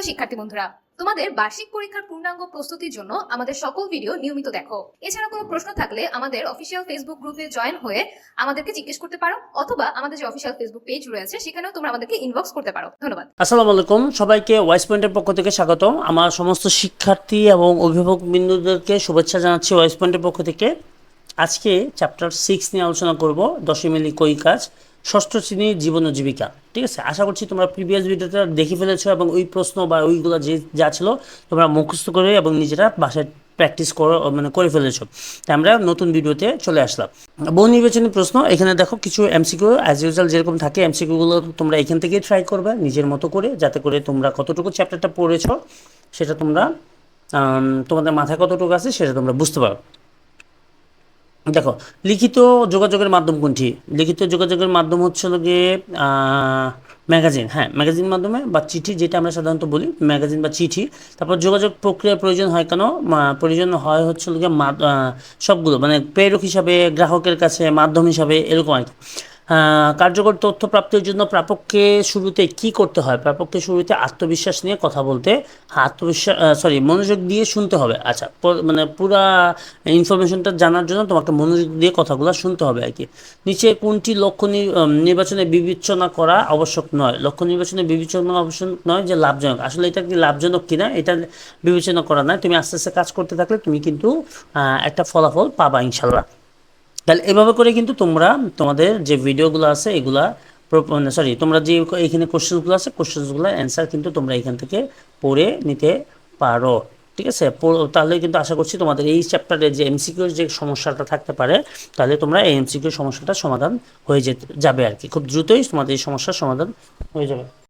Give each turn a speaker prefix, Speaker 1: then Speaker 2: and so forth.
Speaker 1: প্রিয় শিক্ষার্থী বন্ধুরা, তোমাদের বার্ষিক পরীক্ষার পূর্ণাঙ্গ প্রস্তুতির জন্য আমাদের সকল ভিডিও নিয়মিত দেখো। এছাড়া কোনো প্রশ্ন থাকলে আমাদের অফিসিয়াল ফেসবুক গ্রুপে জয়েন হয়ে আমাদেরকে জিজ্ঞেস করতে পারো, অথবা আমাদের যে অফিসিয়াল ফেসবুক পেজ রয়েছে, সেখানেও তোমরা আমাদেরকে ইনবক্স করতে পারো। ধন্যবাদ।
Speaker 2: আসসালামু আলাইকুম। সবাইকে ওয়াইস পয়েন্টের পক্ষ থেকে স্বাগতম। আমার সমস্ত শিক্ষার্থী এবং অভিভাবক বিন্দুদেরকে শুভেচ্ছা জানাচ্ছি ওয়াইস পয়েন্টের পক্ষ থেকে। আজকে চ্যাপ্টার সিক্স নিয়ে আলোচনা করব, দশমিলি কই কাজ। ষষ্ঠ শ্রেণির জীবন জীবিকা, ঠিক আছে? আশা করছি তোমরা প্রিভিয়াস ভিডিওটা দেখে ফেলেছো এবং ওই প্রশ্ন বা ওইগুলো যে যা ছিল তোমরা মুখস্থ করে এবং নিজেরা বাসায় প্র্যাকটিস করো মানে করে ফেলেছো। তাই আমরা নতুন ভিডিওতে চলে আসলাম। বহু নির্বাচনী প্রশ্ন, এখানে দেখো কিছু এমসিকিউ অ্যাজ ইউজুয়াল যেরকম থাকে এমসিকিউগুলো তোমরা এখান থেকেই ট্রাই করবে নিজের মতো করে, যাতে করে তোমরা কতটুকু চ্যাপ্টারটা পড়েছো সেটা তোমরা তোমাদের মাথায় কতটুকু আছে সেটা তোমরা বুঝতে পারো। দেখো, লিখিত যোগাযোগের মাধ্যম কোনটি? লিখিত যোগাযোগের মাধ্যম হচ্ছে গিয়ে ম্যাগাজিন। হ্যাঁ ম্যাগাজিন মাধ্যমে বা চিঠি, যেটা আমরা সাধারণত বলি, ম্যাগাজিন বা চিঠি। তারপর যোগাযোগ প্রক্রিয়ার প্রয়োজন হয় কেন? প্রয়োজন হয় হচ্ছে গিয়ে সবগুলো মানে প্রেরক হিসাবে, গ্রাহকের কাছে, মাধ্যম হিসাবে, এরকম আর কি। কার্যকর তথ্য প্রাপ্তির জন্য প্রাপককে শুরুতে কি করতে হয়? প্রাপককে শুরুতে আত্মবিশ্বাস নিয়ে কথা বলতে আত্মবিশ্বাস সরি মনোযোগ দিয়ে শুনতে হবে। আচ্ছা মানে পুরা ইনফরমেশনটা জানার জন্য তোমাকে মনোযোগ দিয়ে কথাগুলো শুনতে হবে আর কি। নিচে কোনটি লক্ষ্য নির্বাচনে বিবেচনা করা আবশ্যক নয়? লক্ষ্য নির্বাচনে বিবেচনা আবশ্যক নয় যে লাভজনক। আসলে এটা কি লাভজনক কিনা, এটা বিবেচনা করা নয়। তুমি আস্তে আস্তে কাজ করতে থাকলে তুমি কিন্তু একটা ফলাফল পাবা ইনশাল্লাহ তাহলে এভাবে করে কিন্তু তোমরা তোমাদের যে ভিডিওগুলো আছে এগুলা সরি তোমরা যে এখানে কোশ্চেনগুলো আছে কোশ্চেনগুলো অ্যান্সার কিন্তু তোমরা এখান থেকে পড়ে নিতে পারো। ঠিক আছে? তাহলে কিন্তু আশা করছি তোমাদের এই চ্যাপ্টারে যে এমসিকিউর যে সমস্যাটা থাকতে পারে, তাহলে তোমরা এই এমসিকিউ সমস্যাটার সমাধান হয়ে যেতে যাবে আর কি। খুব দ্রুতই তোমাদের এই সমস্যার সমাধান হয়ে যাবে।